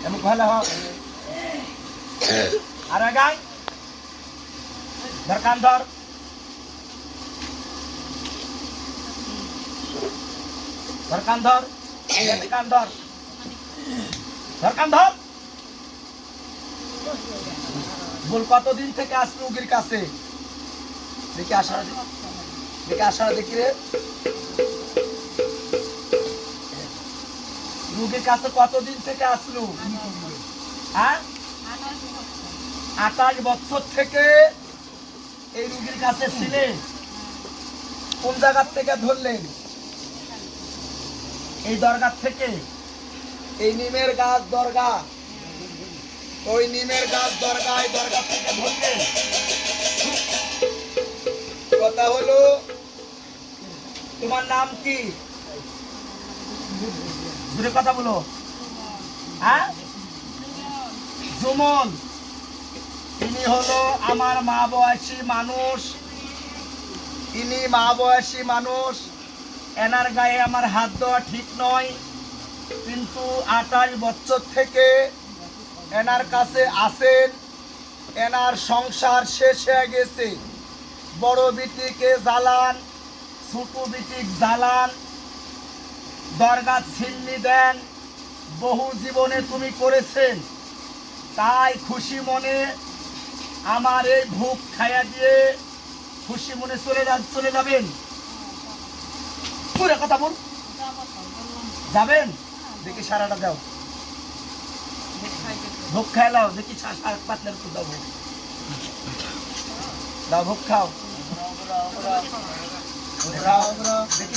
এমন ভালো হ আর গাই ধর কান ধর ধর কান ধর কান ধর ধর কান ধর বল কতদিন থেকে আসলো উগির কাছে দেখি আশা দেখি আশা দেখি রে রুগীর কাছে কতদিন থেকে আসলো? হ্যাঁ? আঠাশ বছর থেকে এই রুগীর কাছে ছিলেন কোন জায়গার থেকে ধরলেন? এই দরগার থেকে? এই নিমের গাছ দরগা। ওই নিমের গাছ দরগা, এই দরগা থেকে ধরলেন। কথা হলো, তোমার নাম কি? দূরে কথা বলো। হ্যাঁ? জুমন ইনি হলো আমার মা বয়সী মানুষ। ইনি মা বয়সী মানুষ। এনার গায়ে আমার হাত দেওয়া ঠিক নয়। কিন্তু আঠাশ বছর থেকে এনার কাছে আসেন এনার সংসার শেষ হয়ে গেছে। বড় বিটিকে জ্বালান, ছোট বিটিক জ্বালান। দরগা ছিন্নি দেন বহু জীবনে তুমি করেছেন। তাই খুশি মনে আমার এই ভুক খাইয়া দিয়ে খুশি মনে চলে যা চলে যাবেন। পুরো কথা বল। যাবেন? দেখি সারাটা দাও। ভোগ খাইলাও দেখি সারা পাতলার একটু দাও দাও ভোগ খাও। খাও। দেখি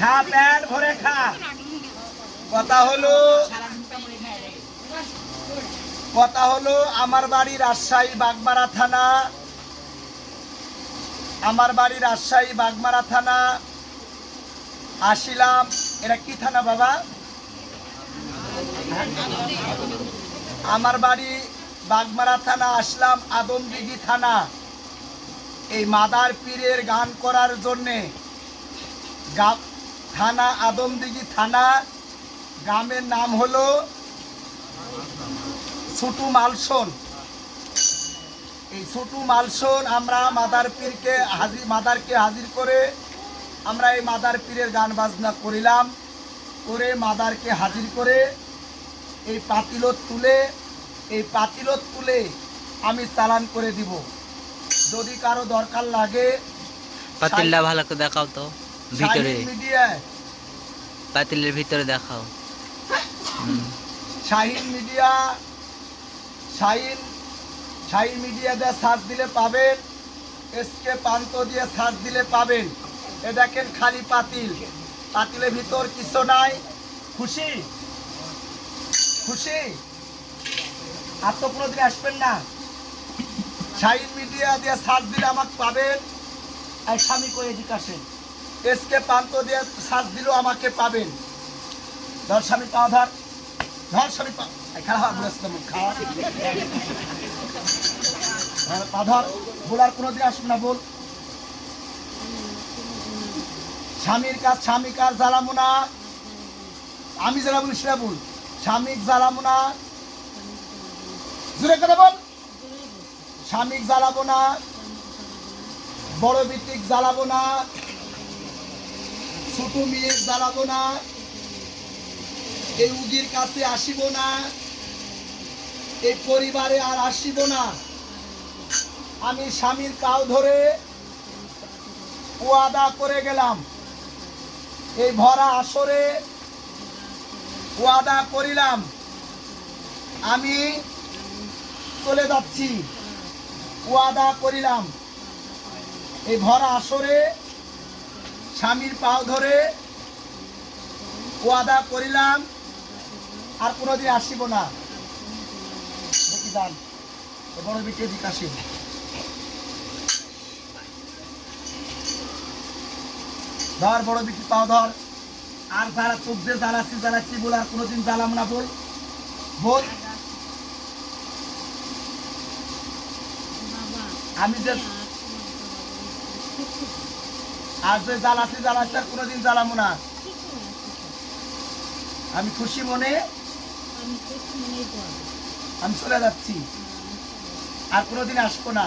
খা, প্যাট ভরে খা। কথা হলো কথা হলো আমার বাড়ি রাজশাহী, বাগমারা থানা। আমার বাড়ি রাজশাহী, বাগমারা থানা। আসিলাম। এটা কি থানা বাবা? আমার বাড়ি বাগমারা থানা, আসলাম আদমদিঘি থানা। এই মাদার পীরের গান করার জন্যে থানা আদমদিঘি থানা, গ্রামের নাম হলো ছোটু মালসন। এই ছোটু মালসন আমরা মাদার পীরকে হাজির, মাদারকে হাজির করে আমরা এই মাদার পীরের গান বাজনা করিলাম, করে মাদারকে হাজির করে এই পাতিলত তুলে, এই পাতিলত তুলে আমি চালান করে দিব। যদি কারও দরকার লাগে, পাতিলটা ভালো করে দেখাও তো। ভিতরে। পাতিলের ভিতরে দেখাও। শাহিন মিডিয়া শাহিন শাহিন মিডিয়া দিয়ে সার্চ দিলে পাবেন এসকে পান্ত দিয়ে সার্চ দিলে পাবেন। এ দেখেন খালি পাতিল। পাতিলের ভিতর কিছু নাই। খুশি? খুশি? আর তো কোনোদিন আসবেন না। শাহিন মিডিয়া দিয়ে সার্চ দিলে আমাকে পাবেন। আর স্বামী করে এদিকে আসেন? এসকে পান্ত দিয়ে সার্চ দিলেও আমাকে পাবেন। ধর স্বামী, পা ধর। কোনোদিন আসবে না বল স্বামীর কাজ কাজ আমি যারা বলি সেটা বল স্বামীক জ্বালাবো না। জুড়ে বল। স্বামীক জ্বালাবো না। বড় ভিত্তিক জ্বালাবো না। ছোট মেয়ে জ্বালাবো না। এই উগির কাছে আসিব না। এই পরিবারে আর আসিব না। আমি স্বামীর কাউ ধরে ওয়াদা করে গেলাম। এই ভরা আসরে ওয়াদা করিলাম। আমি চলে যাচ্ছি। ওয়াদা করিলাম। এই ভরা আসরে স্বামীর পাও ধরে ওয়াদা করিলাম আর কোনোদিন আসিব না। দেখি বড় আসিব। ধর বড় বিটি পাও ধর। আর যারা যে জ্বালাচ্ছি জ্বালাচ্ছি বল আর কোনোদিন জ্বালাম না বল। বল। আমি যে আর যে জ্বালাচ্ছি জ্বালাচ্ছি আর কোনোদিন জ্বালাবো না। আমি খুশি মনে আমি চলে যাচ্ছি। আর কোনোদিন আসব না।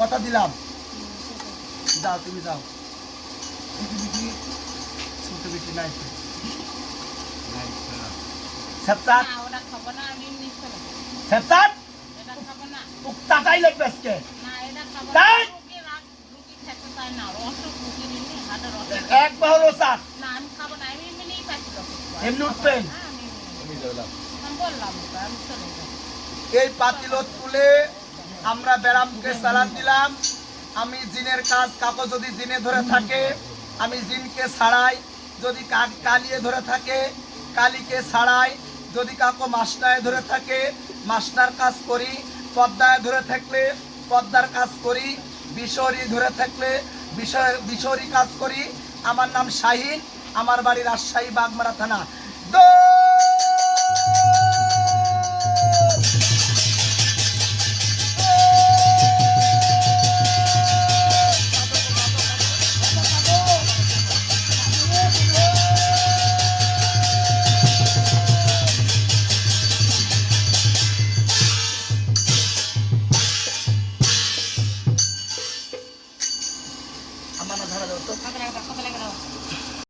কথা দিলাম। যাও তুমি যাও। ছোট বিটি নাই তো। সেপচাট এমনি উঠবেন? এই পাতিলত তুলে আমরা ব্যারামকে সালাদ দিলাম। আমি জিনের কাজ কাকো যদি জিনে ধরে থাকে আমি জিনকে ছাড়াই। যদি কাক কালিয়ে ধরে থাকে কালিকে ছাড়াই। যদি কাকো মাস্টায় ধরে থাকে মাস্টার কাজ করি পদ্মায় ধরে থাকলে পদ্মার কাজ করি বিশরি ধরে থাকলে বিষয় বিশরি কাজ করি। আমার নাম শাহিন আমার বাড়ি রাজশাহী বাগমারা থানা।